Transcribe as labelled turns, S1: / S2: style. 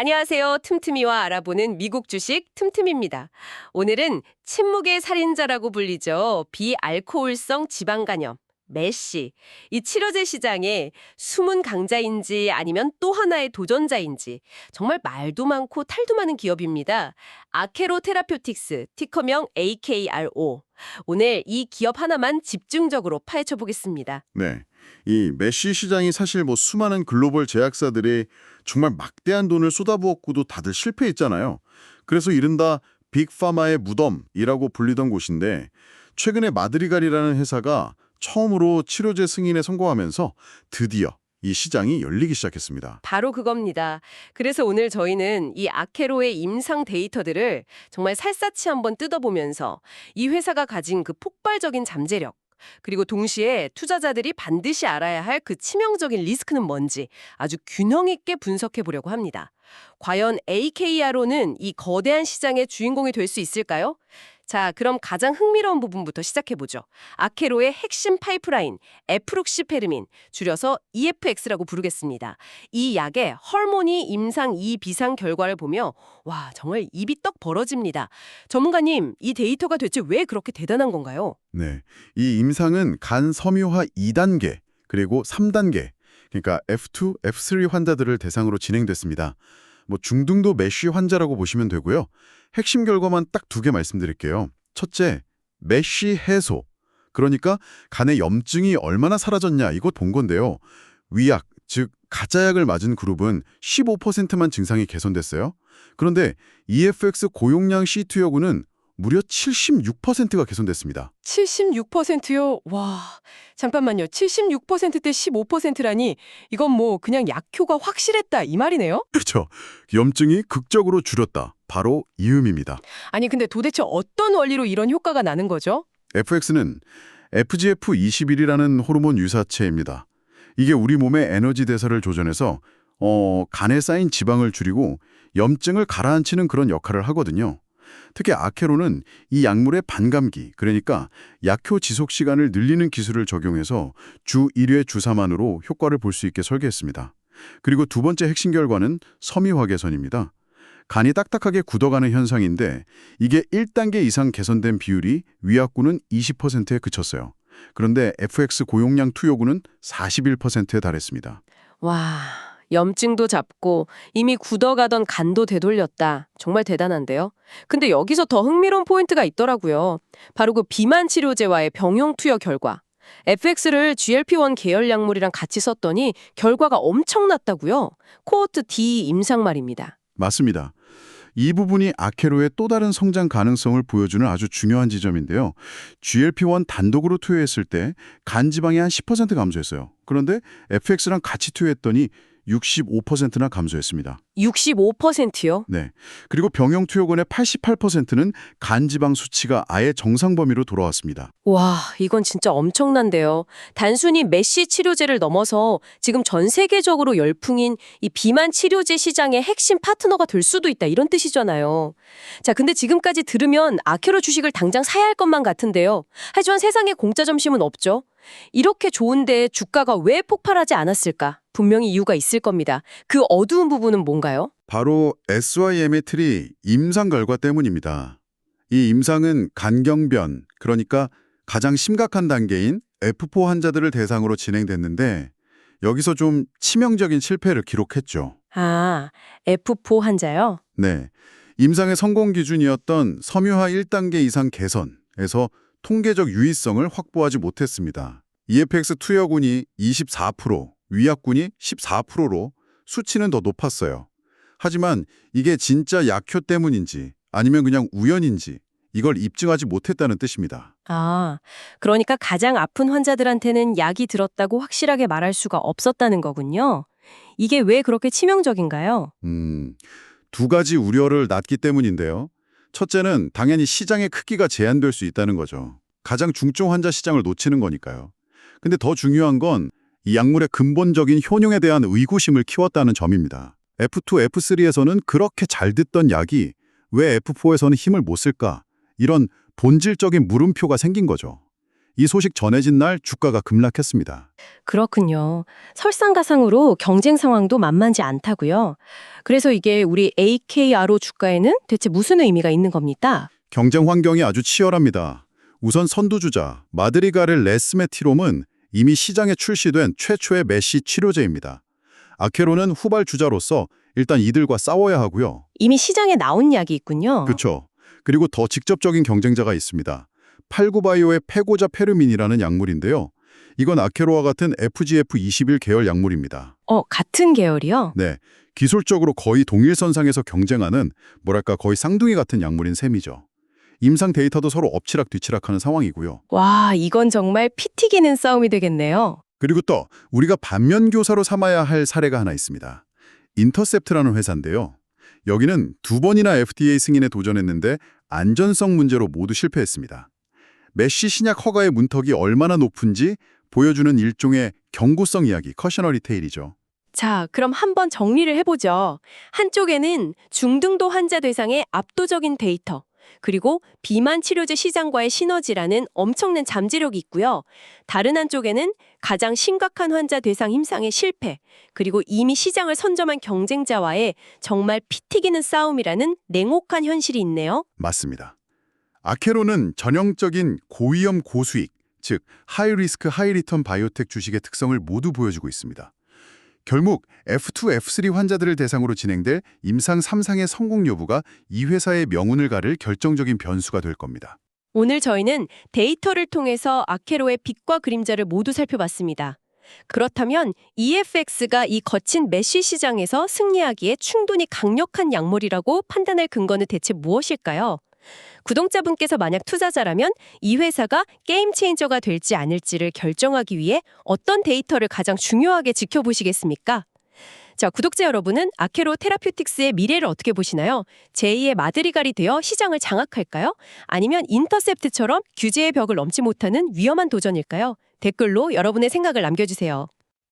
S1: 안녕하세요. 틈틈이와 알아보는 미국 주식 틈틈입니다. 오늘은 침묵의 살인자라고 불리죠. 비알코올성 지방간염. 메시. 이 치료제 시장에 숨은 강자인지 아니면 또 하나의 도전자인지 정말 말도 많고 탈도 많은 기업입니다. 아케로 테라퓨틱스, 티커명 AKRO. 오늘 이 기업 하나만 집중적으로 파헤쳐 보겠습니다.
S2: 네. 이 메쉬 시장이 사실 뭐 수많은 글로벌 제약사들이 정말 막대한 돈을 쏟아부었고도 다들 실패했잖아요. 그래서 이른바 빅파마의 무덤이라고 불리던 곳인데 최근에 마드리갈이라는 회사가 처음으로 치료제 승인에 성공하면서 드디어 이 시장이 열리기 시작했습니다.
S1: 바로 그겁니다. 그래서 오늘 저희는 이 아케로의 임상 데이터들을 정말 살사치 한번 뜯어보면서 이 회사가 가진 그 폭발적인 잠재력, 그리고 동시에 투자자들이 반드시 알아야 할 그 치명적인 리스크는 뭔지 아주 균형 있게 분석해 보려고 합니다. 과연 AKRO는 이 거대한 시장의 주인공이 될 수 있을까요? 자, 그럼 가장 흥미로운 부분부터 시작해 보죠. 아케로의 핵심 파이프라인 에프록시페르민, 줄여서 EFX라고 부르겠습니다. 이 약의 헐모니 임상 2 비상 결과를 보며 와, 정말 입이 떡 벌어집니다. 전문가님, 이 데이터가 대체 왜 그렇게 대단한 건가요?
S2: 네. 이 임상은 간 섬유화 2단계 그리고 3단계 그러니까 F2, F3 환자들을 대상으로 진행됐습니다. 뭐 중등도 메쉬 환자라고 보시면 되고요. 핵심 결과만 딱 두 개 말씀드릴게요. 첫째, 메쉬 해소. 그러니까 간의 염증이 얼마나 사라졌냐 이것 본 건데요. 위약, 즉 가짜약을 맞은 그룹은 15%만 증상이 개선됐어요. 그런데 EFX 고용량 C2 여구는 무려 76%가 개선됐습니다.
S1: 76%요? 와, 잠깐만요. 76%대 15%라니 이건 뭐 그냥 약효가 확실했다 이 말이네요?
S2: 그렇죠. 염증이 극적으로 줄었다. 바로 이음입니다.
S1: 아니 근데 도대체 어떤 원리로 이런 효과가 나는 거죠?
S2: FX는 FGF21이라는 호르몬 유사체입니다. 이게 우리 몸의 에너지 대사를 조절해서 어, 간에 쌓인 지방을 줄이고 염증을 가라앉히는 그런 역할을 하거든요. 특히 아케로는 이 약물의 반감기, 그러니까 약효 지속 시간을 늘리는 기술을 적용해서 주 1회 주사만으로 효과를 볼 수 있게 설계했습니다. 그리고 두 번째 핵심 결과는 섬유화 개선입니다. 간이 딱딱하게 굳어가는 현상인데 이게 1단계 이상 개선된 비율이 위약구는 20%에 그쳤어요. 그런데 FX 고용량 투여구는 41%에 달했습니다.
S1: 와, 염증도 잡고 이미 굳어가던 간도 되돌렸다. 정말 대단한데요. 근데 여기서 더 흥미로운 포인트가 있더라고요. 바로 그 비만 치료제와의 병용 투여 결과. FX를 GLP-1 계열 약물이랑 같이 썼더니 결과가 엄청났다고요. 코호트 D 임상 말입니다.
S2: 맞습니다. 이 부분이 아케로의 또 다른 성장 가능성을 보여주는 아주 중요한 지점인데요. GLP-1 단독으로 투여했을 때 간 지방이 한 10% 감소했어요. 그런데 FX랑 같이 투여했더니 65%나 감소했습니다.
S1: 65%요?
S2: 네. 그리고 병용 투여군의 88%는 간 지방 수치가 아예 정상 범위로 돌아왔습니다.
S1: 와, 이건 진짜 엄청난데요. 단순히 메시 치료제를 넘어서 지금 전 세계적으로 열풍인 이 비만 치료제 시장의 핵심 파트너가 될 수도 있다 이런 뜻이잖아요. 자, 근데 지금까지 들으면 아케로 주식을 당장 사야 할 것만 같은데요. 하지만 세상에 공짜 점심은 없죠. 이렇게 좋은데 주가가 왜 폭발하지 않았을까? 분명히 이유가 있을 겁니다. 그 어두운 부분은 뭔가요?
S2: 바로 SYM의 틀이 임상 결과 때문입니다. 이 임상은 간경변, 그러니까 가장 심각한 단계인 F4 환자들을 대상으로 진행됐는데 여기서 좀 치명적인 실패를 기록했죠.
S1: 아, F4 환자요?
S2: 네. 임상의 성공 기준이었던 섬유화 1단계 이상 개선에서 통계적 유의성을 확보하지 못했습니다. EFX 투여군이 24%, 위약군이 14%로 수치는 더 높았어요. 하지만 이게 진짜 약효 때문인지 아니면 그냥 우연인지 이걸 입증하지 못했다는 뜻입니다.
S1: 아, 그러니까 가장 아픈 환자들한테는 약이 들었다고 확실하게 말할 수가 없었다는 거군요. 이게 왜 그렇게 치명적인가요?
S2: 음, 두 가지 우려를 낳기 때문인데요. 첫째는 당연히 시장의 크기가 제한될 수 있다는 거죠. 가장 중증 환자 시장을 놓치는 거니까요. 근데 더 중요한 건 이 약물의 근본적인 효능에 대한 의구심을 키웠다는 점입니다. F2, F3에서는 그렇게 잘 듣던 약이 왜 F4에서는 힘을 못 쓸까? 이런 본질적인 물음표가 생긴 거죠. 이 소식 전해진 날 주가가 급락했습니다.
S1: 그렇군요. 설상가상으로 경쟁 상황도 만만치 않다고요. 그래서 이게 우리 AKRO 주가에는 대체 무슨 의미가 있는 겁니까?
S2: 경쟁 환경이 아주 치열합니다. 우선 선두주자 마드리가를 레스메티롬은 이미 시장에 출시된 최초의 메시 치료제입니다. 아케로는 후발 주자로서 일단 이들과 싸워야 하고요.
S1: 이미 시장에 나온 약이 있군요.
S2: 그렇죠. 그리고 더 직접적인 경쟁자가 있습니다. 팔구바이오의 페고자 페르민이라는 약물인데요. 이건 아케로와 같은 FGF21 계열 약물입니다.
S1: 어, 같은 계열이요?
S2: 네, 기술적으로 거의 동일선상에서 경쟁하는 뭐랄까 거의 쌍둥이 같은 약물인 셈이죠. 임상 데이터도 서로 엎치락 뒤치락하는 상황이고요.
S1: 와, 이건 정말 피 튀기는 싸움이 되겠네요.
S2: 그리고 또 우리가 반면 교사로 삼아야 할 사례가 하나 있습니다. 인터셉트라는 회사인데요. 여기는 두 번이나 FDA 승인에 도전했는데 안전성 문제로 모두 실패했습니다. 메쉬 신약 허가의 문턱이 얼마나 높은지 보여주는 일종의 경고성 이야기, 커셔너리 테일이죠.
S1: 자, 그럼 한번 정리를 해보죠. 한쪽에는 중등도 환자 대상의 압도적인 데이터, 그리고 비만 치료제 시장과의 시너지라는 엄청난 잠재력이 있고요. 다른 한쪽에는 가장 심각한 환자 대상 임상의 실패, 그리고 이미 시장을 선점한 경쟁자와의 정말 피 튀기는 싸움이라는 냉혹한 현실이 있네요.
S2: 맞습니다. 아케로는 전형적인 고위험 고수익, 즉 하이리스크 하이리턴 바이오텍 주식의 특성을 모두 보여주고 있습니다. 결국 F2, F3 환자들을 대상으로 진행될 임상 3상의 성공 여부가 이 회사의 명운을 가를 결정적인 변수가 될 겁니다.
S1: 오늘 저희는 데이터를 통해서 아케로의 빛과 그림자를 모두 살펴봤습니다. 그렇다면 EFX가 이 거친 메쉬 시장에서 승리하기에 충분히 강력한 약물이라고 판단할 근거는 대체 무엇일까요? 구독자분께서 만약 투자자라면 이 회사가 게임 체인저가 될지 아닐지를 결정하기 위해 어떤 데이터를 가장 중요하게 지켜보시겠습니까? 자, 구독자 여러분은 아케로 테라퓨틱스의 미래를 어떻게 보시나요? 제2의 마드리갈이 되어 시장을 장악할까요? 아니면 인터셉트처럼 규제의 벽을 넘지 못하는 위험한 도전일까요? 댓글로 여러분의 생각을 남겨주세요.